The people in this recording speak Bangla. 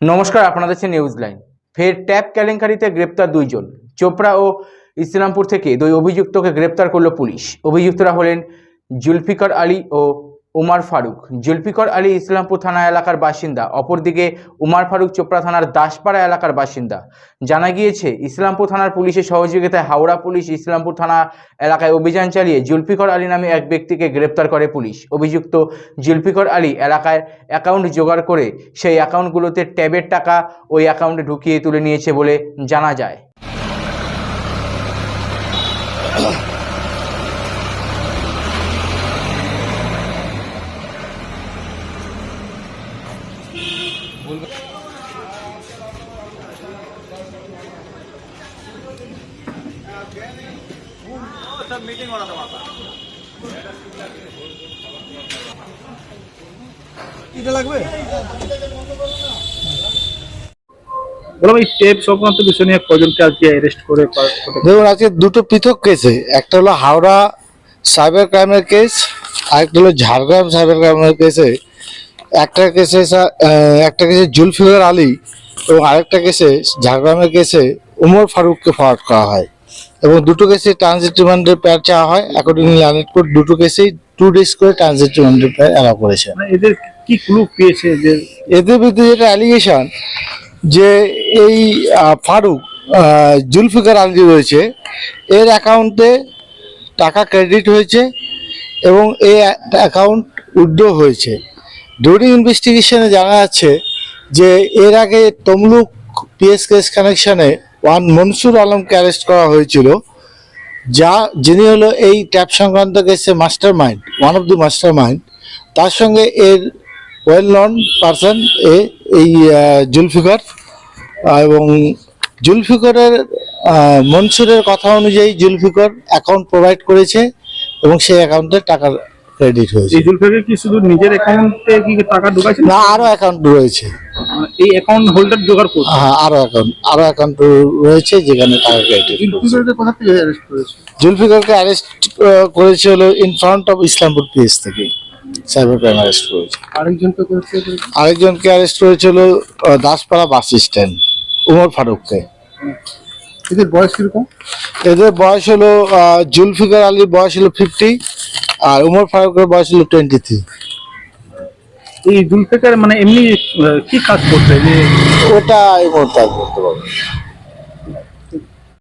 নমস্কার, আপনাদের সে নিউজ লাইন ফের ট্যাপ কেলেঙ্কারিতে গ্রেপ্তার দুইজন। চোপড়া ও ইসলামপুর থেকে দুই অভিযুক্তকে গ্রেপ্তার করল পুলিশ। অভিযুক্তরা হলেন জুলফিকার আলী ও উমার ফারুক। জুলফিকার আলী ইসলামপুর থানা এলাকার বাসিন্দা। অপরদিকে উমার ফারুক চোপড়া থানার দাসপাড়া এলাকার বাসিন্দা। জানা গিয়েছে, ইসলামপুর থানার পুলিশের সহযোগিতায় হাওড়া পুলিশ ইসলামপুর থানা এলাকায় অভিযান চালিয়ে জুলফিকর আলী নামে এক ব্যক্তিকে গ্রেপ্তার করে পুলিশ। অভিযুক্ত জুলফিকর আলী এলাকায় অ্যাকাউন্ট জোগাড় করে সেই অ্যাকাউন্টগুলোতে ট্যাবের টাকা ওই অ্যাকাউন্টে ঢুকিয়ে তুলে নিয়েছে বলে জানা যায়। নিয়ে কজনকে আজকে করে আজকে দুটো পৃথক কেসে একটা হলো হাওড়া সাইবার ক্রাইমের কেস আরেকটা হলো ঝাড়গ্রাম সাইবার ক্রাইমের কেসে একটা কেসে একটা কেসে জুলফিকার আলী এবং আরেকটা কেসে ঝাড়গ্রামের কেসে উমর ফারুককে ফরওয়ার্ড করা হয়। এবং দুটো কেসে ট্রানজিট রিমান্ডের প্যার চাওয়া হয়। অ্যাকর্ডিংলি লার্নেট কোর্ট দুটো কেসেই টু ডেজ করে ট্রানজিট রিমান্ডের প্যার অ্যালাউ করেছে। মানে এদের কি ক্লু পেয়েছে যে এদের বিরুদ্ধে যেটা অ্যালিগেশন যে এই ফারুক জুলফিকার আলী রয়েছে এর অ্যাকাউন্টে টাকা ক্রেডিট হয়েছে এবং এই অ্যাকাউন্ট উইথড্র হয়েছে। ডিউরিং ইনভেস্টিগেশনে জানা যাচ্ছে যে এর আগে তমলুক পিএস কেস কানেকশানে ওয়ান মনসুর আলমকে অ্যারেস্ট করা হয়েছিল, যা, যিনি হলো এই ট্যাপ সংক্রান্ত কেসে mastermind one of the mastermind তার সঙ্গে এর ওয়েল নন পারসন এ, এই জুলফিকর এবং জুলফিকরের মনসুরের কথা অনুযায়ী জুলফিকর অ্যাকাউন্ট প্রোভাইড করেছে এবং সেই অ্যাকাউন্টে টাকা ক্রেডিট হয়েছে। এই জুলফিকার কি শুধু নিজের অ্যাকাউন্টে কি টাকা ঢোকাচ্ছে না আরও অ্যাকাউন্ট রয়েছে। এই অ্যাকাউন্ট হোল্ডার জোগাড় করছে? হ্যাঁ আরও অ্যাকাউন্ট আরও অ্যাকাউন্ট রয়েছে যেখানে টাকা ক্রেডিট জুলফিকারকে কোথা থেকে অ্যারেস্ট করেছে? জুলফিকারকে অ্যারেস্ট করেছে হলো in front of Islampur PS থেকে। সাইবার ক্রাইম অ্যারেস্ট করেছে। আরেকজনকে করেছে আরেকজনকে অ্যারেস্ট করেছিল দাসপাড়া বাস স্ট্যান্ড উমর ফারুককে। এদের বয়স কীরকম? এদের বয়স হলো জুলফিকার আলীর বয়স হলো ফিফটি আর উমর ফারুকের বয়স হলো টোয়েন্টি থ্রি এই জুলফিকার মানে এমনি কি কাজ করতে যে ওটা এই মুহূর্তে কাজ বলতে পারব না।